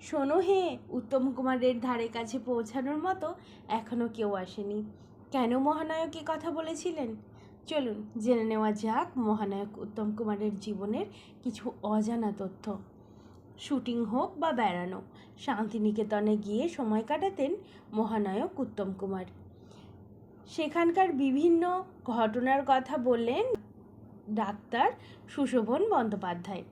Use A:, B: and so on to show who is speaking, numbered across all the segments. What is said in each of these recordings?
A: শোনো হে, উত্তম কুমারের ধারে কাছে পৌঁছানোর মতো এখনও কেউ আসেনি। কেন মহানায়ক এ কথা বলেছিলেন? চলুন, জেনে নেওয়া যাক মহানায়ক উত্তম কুমারের জীবনের কিছু অজানা তথ্য। শুটিং হোক বা বেড়ানো, শান্তিনিকেতনে গিয়ে সময় কাটাতেন মহানায়ক উত্তম কুমার। সেখানকার বিভিন্ন ঘটনার কথা বললেন ডাক্তার সুশোভন বন্দ্যোপাধ্যায়।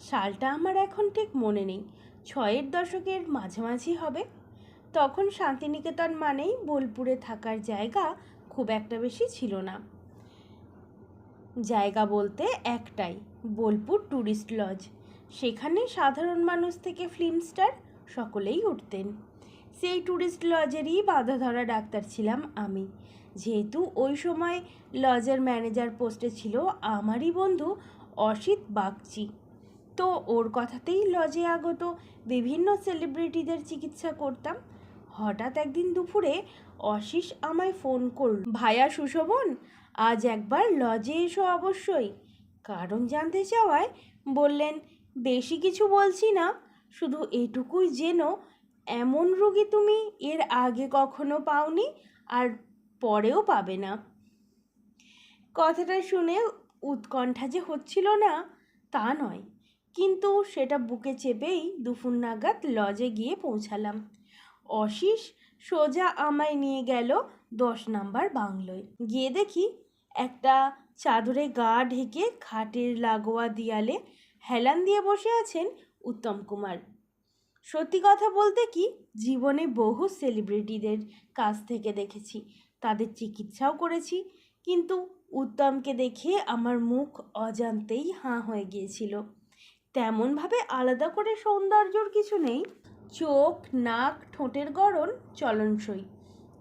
A: সালটা আমার এখন ঠিক মনে নেই। ছয়ের দশকের মাঝামাঝি হবে। তখন শান্তিনিকেতন মানেই বোলপুরে থাকার জায়গা খুব একটা বেশি ছিল না। জায়গা বলতে একটাই, বোলপুর ট্যুরিস্ট লজ। সেখানে সাধারণ মানুষ থেকে ফিল্ম স্টার সকলেই উঠতেন। সেই ট্যুরিস্ট লজেরই বাধা ধরা ডাক্তার ছিলাম আমি। যেহেতু ওই সময় লজের ম্যানেজার পোস্টে ছিল আমারই বন্ধু অসিত বাগচি। তো ওর কথাতেই লজে আগত। বিভিন্ন সেলিব্রিটিদের চিকিৎসা করতাম। হঠাৎ একদিন দুপুরে অশিস আমায় ফোন করল ভায়া সুশোভন, আজ একবার লজে এসো অবশ্যই। কারণ জানতে চাওয়ায় বললেন, বেশি কিছু বলছি না, শুধু এটুকুই যেন এমন রুগী তুমি এর আগে কখনো পাওনি আর পরেও পাবে না। কথাটা শুনে উৎকণ্ঠা যে হচ্ছিল না, তা নয়। কিন্তু সেটা বুকে চেপেই দুপুর নাগাদ লজে গিয়ে পৌঁছালাম। অশিস সোজা আমায় নিয়ে গেল দশ নাম্বার বাংলোয়। গিয়ে দেখি একটা চাদরে গা ঢেকে খাটের লাগোয়া দিয়ালে হেলান দিয়ে বসে আছেন উত্তম কুমার। সত্যি কথা বলতে কি, জীবনে বহু সেলিব্রিটিদের কাছ থেকে দেখেছি। তাদের চিকিৎসাও করেছি, কিন্তু উত্তমকে দেখে আমার মুখ অজান্তেই হাঁ হয়ে গিয়েছিল। তেমনভাবে আলাদা করে সৌন্দর্যর কিছু নেই। চোখ, নাক, ঠোঁটের গড়ন চলনসই।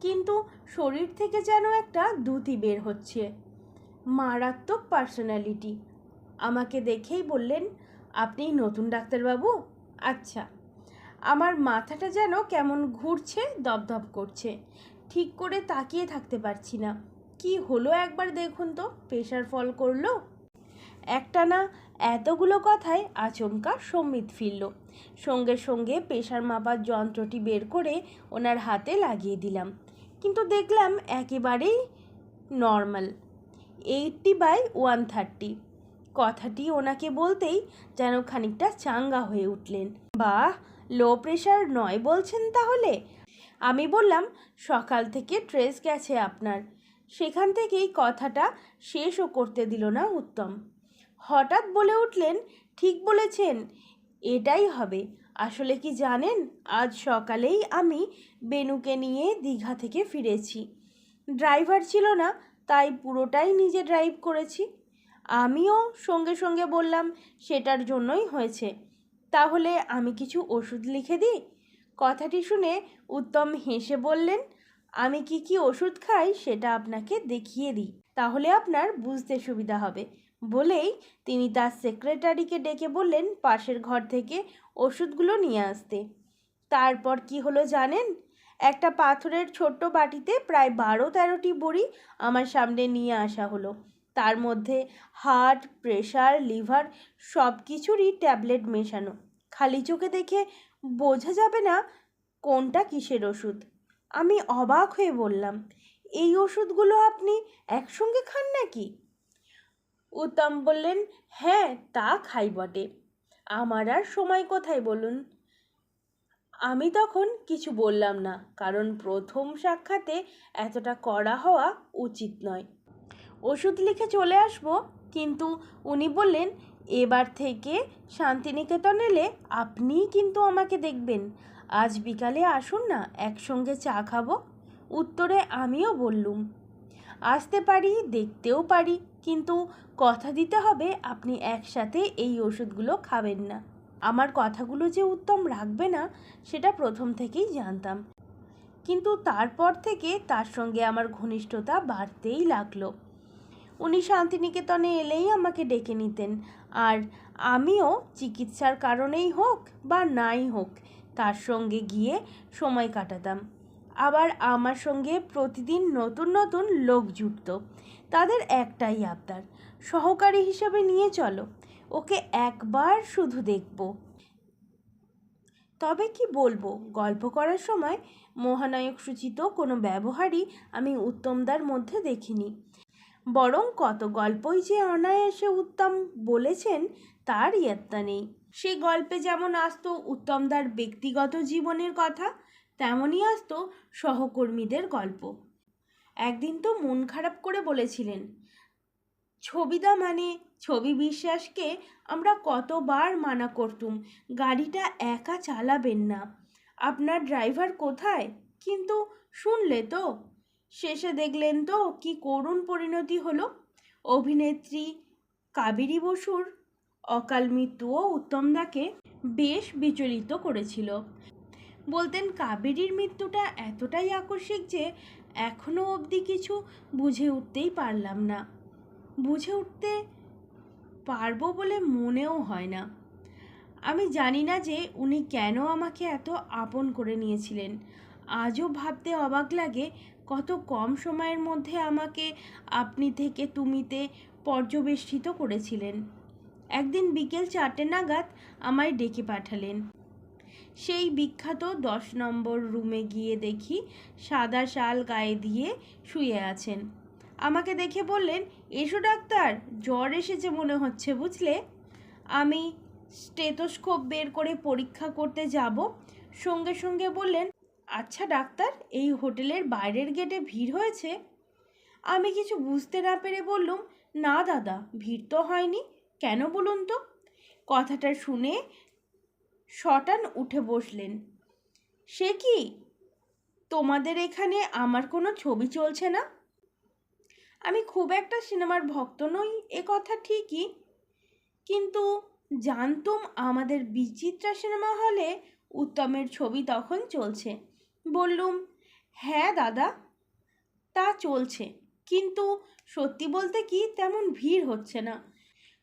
A: কিন্তু শরীর থেকে যেন একটা দ্যুতি বের হচ্ছে। মারাত্মক পার্সোনালিটি। আমাকে দেখেই বললেন, আপনি নতুন ডাক্তারবাবু? আচ্ছা। আমার মাথাটা যেন কেমন ঘুরছে, দপদপ করছে। ঠিক করে তাকিয়ে থাকতে পারছি না। কি হলো একবার দেখুন তো, প্রেশার ফল করল? একটানা এতগুলো কথায় আচমকা সম্মিত ফিরল। সঙ্গে সঙ্গে প্রেশার মাপার যন্ত্রটি বের করে ওনার হাতে লাগিয়ে দিলাম। কিন্তু দেখলাম একেবারেই normal. Eighty by one thirty. কথাটি ওনাকে বলতেই যেন খানিকটা চাঙ্গা হয়ে উঠলেন। বাহ, লো প্রেশার নয় বলছেন তাহলে? আমি বললাম, সকাল থেকে ট্রেস গেছে আপনার। সেখান থেকেই কথাটা শেষও করতে দিল না উত্তম। হঠাৎ বলে উঠলেন, ঠিক বলেছেন, এটাই হবে। আসলে কি জানেন, আজ সকালেই আমি বেনুকে নিয়ে দীঘা থেকে ফিরেছি। ড্রাইভার ছিল না, তাই পুরোটাই নিজে ড্রাইভ করেছি। আমিও সঙ্গে সঙ্গে বললাম, সেটার জন্যই হয়েছে। তাহলে আমি কিছু ওষুধ লিখে দিই? কথাটি শুনে উত্তম হেসে বললেন, আমি কি কি ওষুধ খাই সেটা আপনাকে দেখিয়ে দিই। তাহলে আপনার বুঝতে সুবিধা হবে। বলেই তিনি তার সেক্রেটারিকে ডেকে বললেন পাশের ঘর থেকে ওষুধগুলো নিয়ে আসতে। তারপর কি হলো জানেন? একটা পাথরের ছোট্ট বাটিতে প্রায় বারো তেরোটি বড়ি আমার সামনে নিয়ে আসা হলো। তার মধ্যে হার্ট প্রেশার লিভার সব কিছুরই ট্যাবলেট মেশানো। খালি চোখে দেখে বোঝা যাবে না কোনটা কিসের ওষুধ। আমি অবাক হয়ে বললাম, এই ওষুধগুলো আপনি একসঙ্গে খান নাকি? উত্তম বললেন হ্যাঁ তা খাই বটে। আমার আর সময় কোথায় বলুন? আমি তখন কিছু বললাম না, কারণ প্রথম সাক্ষাতে এতটা কড়া হওয়া উচিত নয়। ওষুধ লিখে চলে আসব, কিন্তু উনি বললেন, এবার থেকে শান্তিনিকেতন এলে আপনিই কিন্তু আমাকে দেখবেন। আজ বিকালে আসুন না, একসঙ্গে চা খাব। উত্তরে আমিও বললুম, আসতে পারি, দেখতেও পারি। কিন্তু কথা দিতে হবে আপনি একসাথে এই ওষুধগুলো খাবেন না। আমার কথাগুলো যে উত্তম রাখবে না, সেটা প্রথম থেকেই জানতাম। কিন্তু তারপর থেকে তার সঙ্গে আমার ঘনিষ্ঠতা বাড়তেই লাগল। উনি শান্তিনিকেতনে এলেই আমাকে ডেকে নিতেন। আর আমিও চিকিৎসার কারণেই হোক বা নাই হোক, তার সঙ্গে গিয়ে সময় কাটাতাম। আবার আমার সঙ্গে প্রতিদিন নতুন নতুন লোক জুটত তাদের একটাই আবদার, সহকারী হিসাবে নিয়ে চলো, ওকে একবার শুধু দেখব। তবে কি বলব, গল্প করার সময় মহানায়ক সূচিত কোনো ব্যবহারই আমি উত্তমদার মধ্যে দেখিনি। বরং কত গল্পই যে অনায়াসে উত্তম বলেছেন, তার ইয়ত্তা নেই। সে গল্পে যেমন আসতো উত্তমদার ব্যক্তিগত জীবনের কথা তেমনই আসতো সহকর্মীদের গল্প। একদিন তো মন খারাপ করে বলেছিলেন, ছবিদা মানে ছবি বিশ্বাসকে আমরা কতবার মানা করতুম, গাড়িটা একা চালাবেন না। আপনার ড্রাইভার কোথায়? কিন্তু শুনলে তো। শেষে দেখলেন তো কি করুণ পরিণতি হলো। অভিনেত্রী কাবেরী বসুর অকাল মৃত্যুও উত্তমদাকে বেশ বিচলিত করেছিল। বলতেন কাবেরীর মৃত্যুটা এতটাই আকস্মিক যে এখনও অবধি কিছু বুঝে উঠতেই পারলাম না। বুঝে উঠতে পারব বলে মনেও হয় না। আমি জানি না যে উনি কেন আমাকে এত আপন করে নিয়েছিলেন। আজও ভাবতে অবাক লাগে কত কম সময়ের মধ্যে আমাকে আপনি থেকে তুমিতে পর্যবেষ্টিত করেছিলেন। একদিন বিকেল চারটে নাগাদ আমায় ডেকে পাঠালেন। সেই বিখ্যাত দশ নম্বর রুমে গিয়ে দেখি সাদা শাল গায়ে দিয়ে শুয়ে আছেন। আমাকে দেখে বললেন, এসো ডাক্তার, জ্বর এসেছে মনে হচ্ছে, বুঝলে? আমি স্টেথোস্কোপ বের করে পরীক্ষা করতে যাব। সঙ্গে সঙ্গে বললেন আচ্ছা ডাক্তার, এই হোটেলের বাইরের গেটে ভিড় হয়েছে? আমি কিছু বুঝতে না পেরে বললুম, না দাদা, ভিড় তো হয়নি, কেন বলুন তো? কথাটা শুনে শটান উঠে বসলেন। সে কি? তোমাদের এখানে আমার কোনো ছবি চলছে না? আমি খুব একটা সিনেমার ভক্ত নই, এ কথা ঠিকই। কিন্তু জানতুম আমাদের বিচিত্রা সিনেমা হলে উত্তমের ছবি তখন চলছে। বললুম হ্যাঁ দাদা, তা চলছে। কিন্তু সত্যি বলতে কি তেমন ভিড় হচ্ছে না।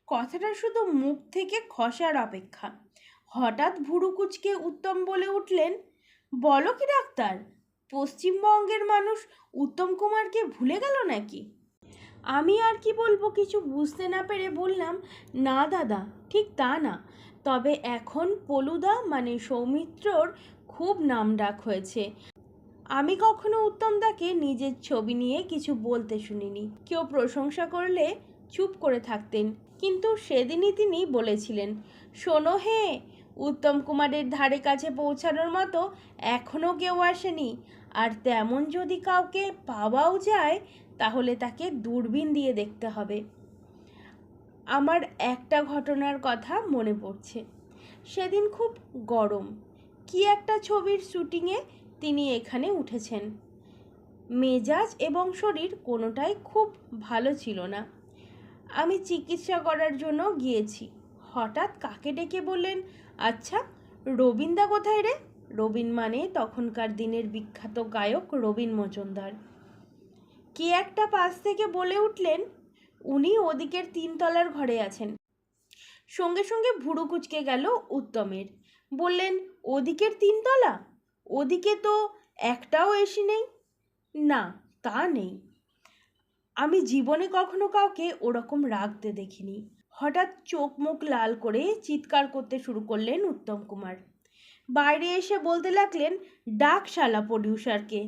A: কথাটা শুধু মুখ থেকে খসার অপেক্ষা। হঠাৎ ভুরু কুচকে উত্তম বলে উঠলেন, বলো কি ডাক্তার, পশ্চিমবঙ্গের মানুষ উত্তম কুমারকে ভুলে গেল নাকি? আমি আর কি বলব কিছু বুঝতে না পেরে বললাম, না দাদা, ঠিক তা না। তবে এখন পলুদা মানে সৌমিত্রর খুব নাম ডাক হয়েছে। আমি কখনো উত্তমদাকে নিজের ছবি নিয়ে কিছু বলতে শুনিনি। কেউ প্রশংসা করলে চুপ করে থাকতেন, কিন্তু সেদিনই তিনি বলেছিলেন, শোনো হে উত্তম কুমারের ধারে কাছে পৌঁছানোর মতো এখনও কেউ আসেনি। আর তেমন যদি কাউকে পাওয়াও যায়, তাহলে তাকে দূরবীন দিয়ে দেখতে হবে। আমার একটা ঘটনার কথা মনে পড়ছে। সেদিন খুব গরম। কি একটা ছবির শ্যুটিংয়ে তিনি এখানে উঠেছেন। মেজাজ এবং শরীর কোনোটাই খুব ভালো ছিল না। আমি চিকিৎসা করার জন্য গিয়েছি। হঠাৎ কাকে ডেকে বললেন আচ্ছা রবীন্দা কোথায় রে? রবীন মানে তখনকার দিনের বিখ্যাত গায়ক রবীন মজুমদার। কে একটা পাশ থেকে বলে উঠলেন, উনি ওদিকের তিনতলার ঘরে আছেন। সঙ্গে সঙ্গে ভুরু কুচকে গেল উত্তমের। বললেন, ওদিকের তিনতলা? ওদিকে তো একটাও এসি নেই? না, তা নেই। আমি জীবনে কখনো কাউকে ওরকম রাগতে দেখিনি। হঠাৎ চোখ মুখ লাল করে চিৎকার করতে শুরু করলেন উত্তম কুমার। বাইরে এসে বলতে লাগলেন, ডাক শালা প্রডিউসারকে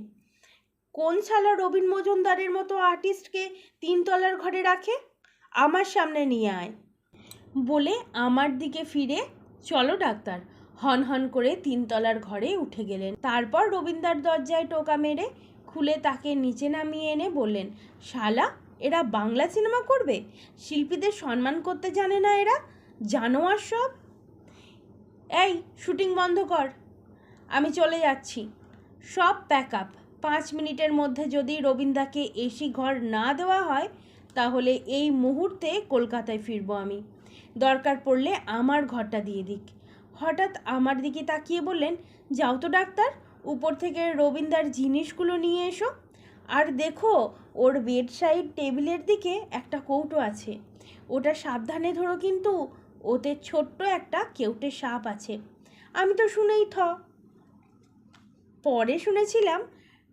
A: কোন শালা রবীন মজুমদারের মতো আর্টিস্টকে তিনতলার ঘরে রাখে? আমার সামনে নিয়ে আয়। বলে আমার দিকে ফিরে, চলো ডাক্তার। হন হন করে তিনতলার ঘরে উঠে গেলেন। তারপর রবীন্দার দরজায় টোকা মেরে খুলে তাকে নিচে নামিয়ে এনে বললেন, শালা এরা বাংলা সিনেমা করবে? শিল্পীদের সম্মান করতে জানে না এরা? জানোয়ার সব? এই, শুটিং বন্ধ কর। আমি চলে যাচ্ছি। সব প্যাক আপ পাঁচ মিনিটের মধ্যে যদি রবীন্দাকে এসি ঘর না দেওয়া হয়, তাহলে এই মুহূর্তে কলকাতায় ফিরবো আমি। দরকার পড়লে আমার ঘরটা দিয়ে দিক। হঠাৎ আমার দিকে তাকিয়ে বললেন, যাও তো ডাক্তার, উপর থেকে রবীন্দার জিনিসগুলো নিয়ে এসো। আর দেখো ওর বেড সাইড টেবিলের দিকে একটা কৌটো আছে। ওটা সাবধানে ধরো কিন্তু ওতে ছোট্ট একটা কেউটে সাপ আছে। আমি তো শুনেই থ। পরে শুনেছিলাম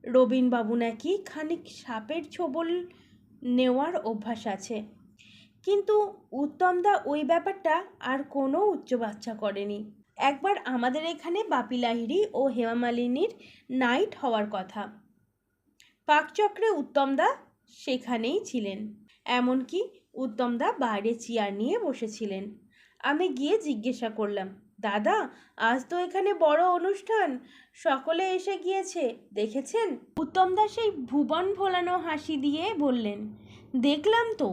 A: রবীনবাবু নাকি খানিক সাপের ছোবল নেওয়ার অভ্যাস আছে। কিন্তু উত্তমদা ওই ব্যাপারটা আর কোনো উচ্চ বাচ্চা করেনি। একবার আমাদের এখানে বাপি লাহিড়ী ও হেমা মালিনীর নাইট হওয়ার কথা। পাকচক্রে উত্তমদা সেখানেই ছিলেন। এমনকি উত্তমদা বাইরে চেয়ার নিয়ে বসেছিলেন। আমি গিয়ে জিজ্ঞাসা করলাম, দাদা, আজ তো এখানে বড় অনুষ্ঠান। সকলে এসে গিয়েছে, দেখেছেন? উত্তমদা সেই ভুবন ভোলানো হাসি দিয়ে বললেন, দেখলাম তো।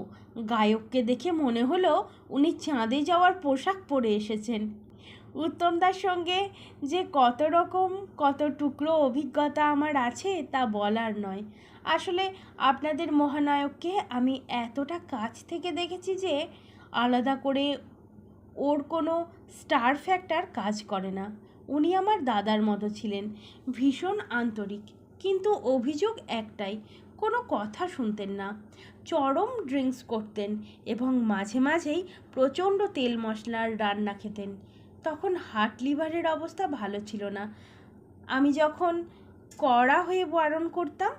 A: গায়ককে দেখে মনে হলো উনি চাঁদে যাওয়ার পোশাক পরে এসেছেন। উত্তমদার সঙ্গে যে কত রকম, কত টুকরো অভিজ্ঞতা আমার আছে তা বলার নয়। আসলে আপনাদের মহানায়ককে আমি এতটা কাছ থেকে দেখেছি যে আলাদা করে ওর কোনো স্টার ফ্যাক্টর কাজ করে না। উনি আমার দাদার মতো ছিলেন, ভীষণ আন্তরিক। কিন্তু অভিযোগ একটাই, কোনো কথা শুনতেন না। চরম ড্রিঙ্কস করতেন এবং মাঝে মাঝেই প্রচণ্ড তেল মশলার রান্না খেতেন। তখন হার্ট লিভারের অবস্থা ভালো ছিল না। আমি যখন কড়া হয়ে বারণ করতাম,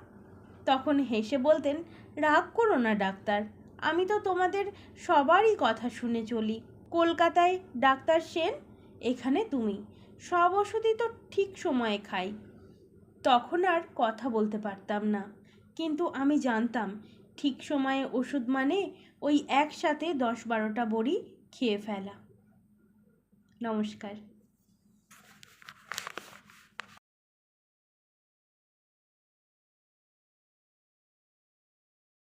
A: তখন হেসে বলতেন, রাগ করো না ডাক্তার, আমি তো তোমাদের সবারই কথা শুনে চলি। কলকাতায় ডাক্তার সেন, এখানে তুমি। সব ওষুধই তো ঠিক সময়ে খাই। তখন আর কথা বলতে পারতাম না। কিন্তু আমি জানতাম, ঠিক সময়ে ওষুধ মানে ওই একসাথে দশ বারোটা বড়ি খেয়ে ফেলা। নমস্কার।